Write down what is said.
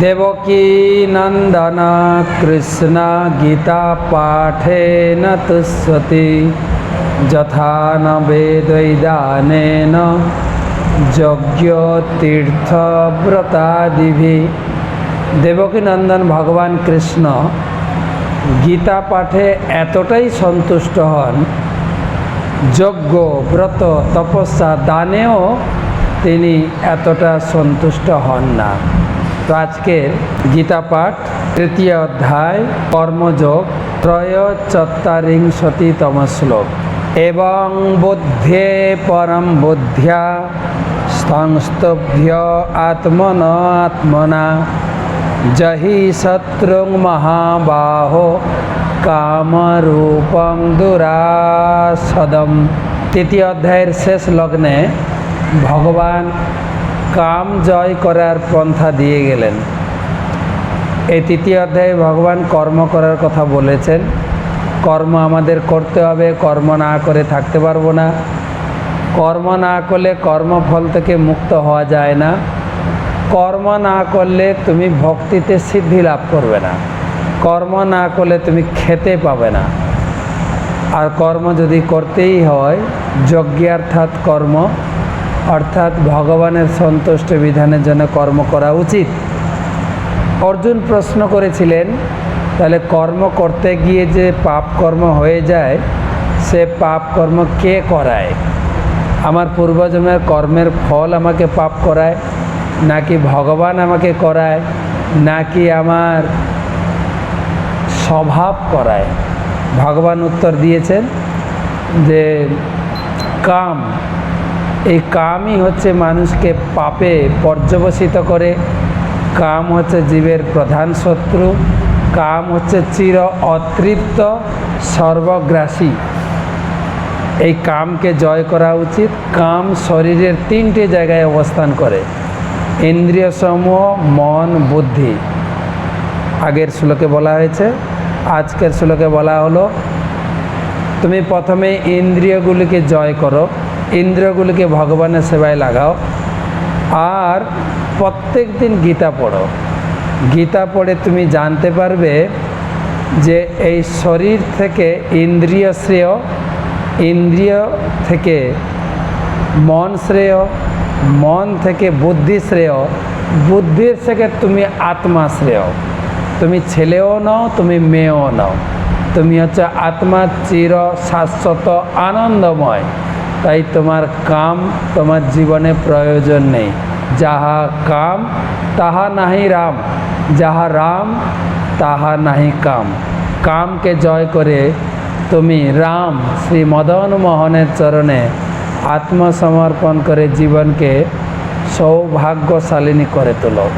দেবকী নন্দন কৃষ্ণ গীতা পাঠেন তুষ্যতি যথা ন বেদৈদানেন যজ্ঞ তীর্থ ব্রতাদিভি দেবকী নন্দন ভগবান কৃষ্ণ গীতা পাঠে এতটাই সন্তুষ্ট হন যজ্ঞ ব্রত তপস্যা দানেও তিনি এতটা সন্তুষ্ট হন না। তো আজকের গীতা পাঠ, তৃতীয় অধ্যায়, কর্মযোগ, ত্রয় চত্বারিংশতিতম শ্লোক। এবং বুদ্ধে পরম বুদ্ধ্যা, সংস্তভ্য আত্মন আত্মনা জহি শত্রুং মহাবাহো, কামরূপং দুরাসদম। তৃতীয় অধ্যায়ের শেষ লগ্নে ভগবান কাম জয় করার পন্থা দিয়ে গেলেন। এই তৃতীয় অধ্যায়ে ভগবান কর্ম করার কথা বলেছেন। কর্ম আমাদের করতে হবে, কর্ম না করে থাকতে পারব না। কর্ম না করলে কর্মফল থেকে মুক্ত হওয়া যায় না। কর্ম না করলে তুমি ভক্তিতে সিদ্ধি লাভ করবে না। কর্ম না করলে তুমি খেতে পাবে না। আর কর্ম যদি করতেই হয়, যজ্ঞার্থাৎ কর্ম অর্থাৎ ভগবানের সন্তুষ্ট বিধানের জন্য কর্ম করা উচিত। অর্জুন প্রশ্ন করেছিলেন, তাহলে কর্ম করতে গিয়ে যে পাপ কর্ম হয়ে যায়, সে পাপ কর্ম কে করায়? আমার পূর্বজন্মের কর্মের ফল আমাকে পাপ করায়, নাকি ভগবান আমাকে করায়, নাকি আমার স্বভাব করায়? ভগবান উত্তর দিয়েছেন যে, কাম এই কামই হচ্ছে মানুষকে পাপে পর্যবসিত করে। কাম হচ্ছে জীবের প্রধান শত্রু। কাম হচ্ছে চির অতৃপ্ত সর্বগ্রাসী। এই কামকে জয় করা উচিত। কাম শরীরের তিনটে জায়গায় অবস্থান করে। ইন্দ্রিয় সমূহ মন, বুদ্ধি। আগের শ্লোকে বলা হয়েছে, আজকের শ্লোকে বলা হলো, তুমি প্রথমে ইন্দ্রিয়গুলিকে জয় করো। ইন্দ্রিয়গুলিকে ভগবানের সেবায় লাগাও। আর প্রত্যেক দিন গীতা পড়ো। গীতা পড়ে তুমি জানতে পারবে যে এই শরীর থেকে ইন্দ্রিয় শ্রেয়, ইন্দ্রিয় থেকে মন শ্রেয়, মন থেকে বুদ্ধি শ্রেয়। বুদ্ধির থেকে তুমি আত্মা শ্রেয়। তুমি ছেলেও নাও, তুমি মেয়েও নাও। তুমি হচ্ছে আত্মা চির শাশ্বত আনন্দময়। তাই তোমার কাম তোমার জীবনে প্রয়োজন নেই। যাহা কাম, তাহা নাহি রাম। যাহা রাম, তাহা নাহি কাম। কামকে জয় করে তুমি রাম শ্রী মদন মোহনের চরণে আত্মসমর্পণ করে জীবনকে সৌভাগ্যশালিনী করে তোলো।